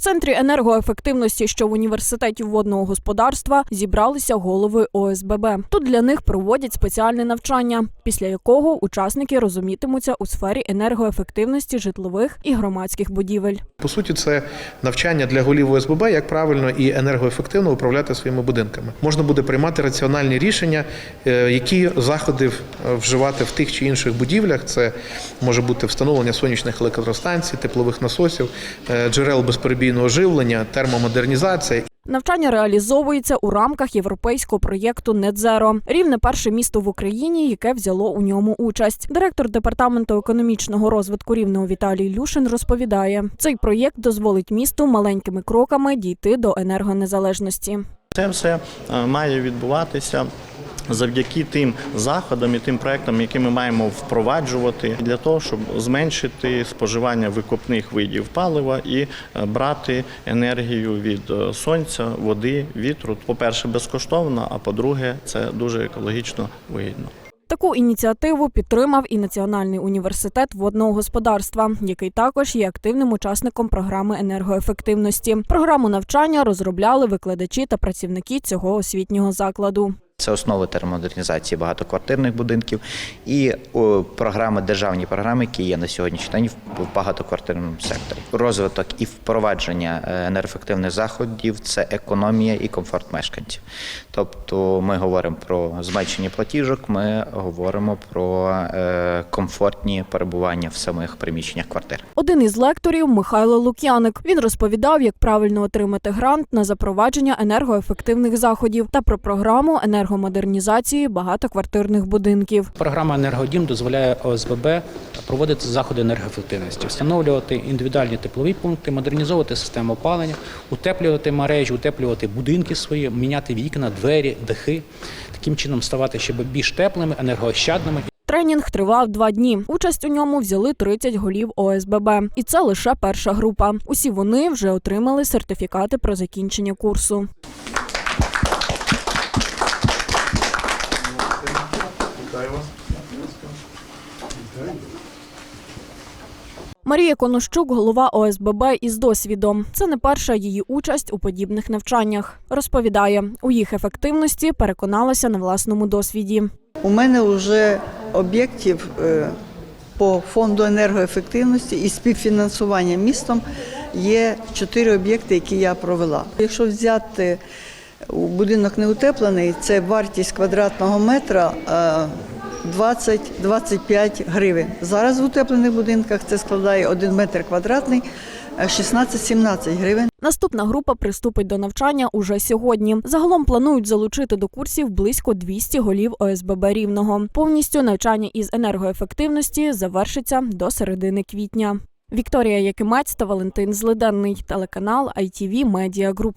центрі енергоефективності, що в університеті водного господарства, зібралися голови ОСББ. Тут для них проводять спеціальне навчання, після якого учасники розумітимуться у сфері енергоефективності житлових і громадських будівель. По суті, це навчання для голів ОСББ, як правильно і енергоефективно управляти своїми будинками. Можна буде приймати раціональні рішення, е, які заходи вживати в тих чи інших будівлях. Це може бути встановлення сонячних електростанцій, теплових насосів, е, джерел безперебійного живлення, термомодернізація Навчання реалізовується у рамках європейського проєкту «Нетзеро». Рівне перше місто в Україні, яке взяло у ньому участь. Директор департаменту економічного розвитку рівного Віталій Люшин розповідає, цей проєкт дозволить місту маленькими кроками дійти до енергонезалежності. Це все е, має відбуватися. Завдяки тим заходам і тим проектам, які ми маємо впроваджувати для того, щоб зменшити споживання викопних видів палива і е, брати енергію від е, сонця, води, вітру. По-перше, безкоштовно, а по-друге, це дуже екологічно вигідно. Таку ініціативу підтримав і Національний університет водного господарства, який також є активним учасником програми енергоефективності. Програму навчання розробляли викладачі та працівники цього освітнього закладу. Це основи термомодернізації багатоквартирних будинків і програми, державні програми, які є на сьогоднішній день в багатоквартирному секторі. Розвиток і впровадження е, енергоефективних заходів це економія і комфорт мешканців. Тобто ми говоримо про зменшення платіжок, ми говоримо про е, комфортні перебування в самих приміщеннях квартир. Один із лекторів Михайло Лук'яник. Він розповідав, як правильно отримати грант на запровадження енергоефективних заходів та про програму енергомодернізації багатоквартирних будинків. Програма «Енергодім» дозволяє ОСББ проводити заходи енергоефективності, встановлювати індивідуальні теплові пункти, модернізовувати систему опалення, утеплювати мережі, утеплювати будинки свої, міняти вікна, двері, дахи, таким чином ставати ще більш теплими, енергоощадними Тренінг тривав два дні. Участь у ньому взяли 30 голів ОСББ. І це лише перша група. Усі вони вже отримали сертифікати про закінчення курсу. Марія Конощук, голова ОСББ із досвідом. Це не перша її участь у подібних навчаннях. Розповідає, у їх ефективності переконалася на власному досвіді. У мене вже об'єктів е, по фонду енергоефективності і співфінансування містом є чотири об'єкти, які я провела. Якщо взяти у будинок неутеплений, це вартість квадратного метра е, 20-25 гривень. Зараз в утеплених будинках це складає 1 метр квадратний е, 16-17 гривень. Наступна група приступить до навчання уже сьогодні. Загалом планують залучити до курсів близько 200 голів ОСББ Рівного. Повністю навчання із енергоефективності завершиться до середини квітня. Вікторія Якимець та Валентин Злиденний, телеканал ITV Media Group.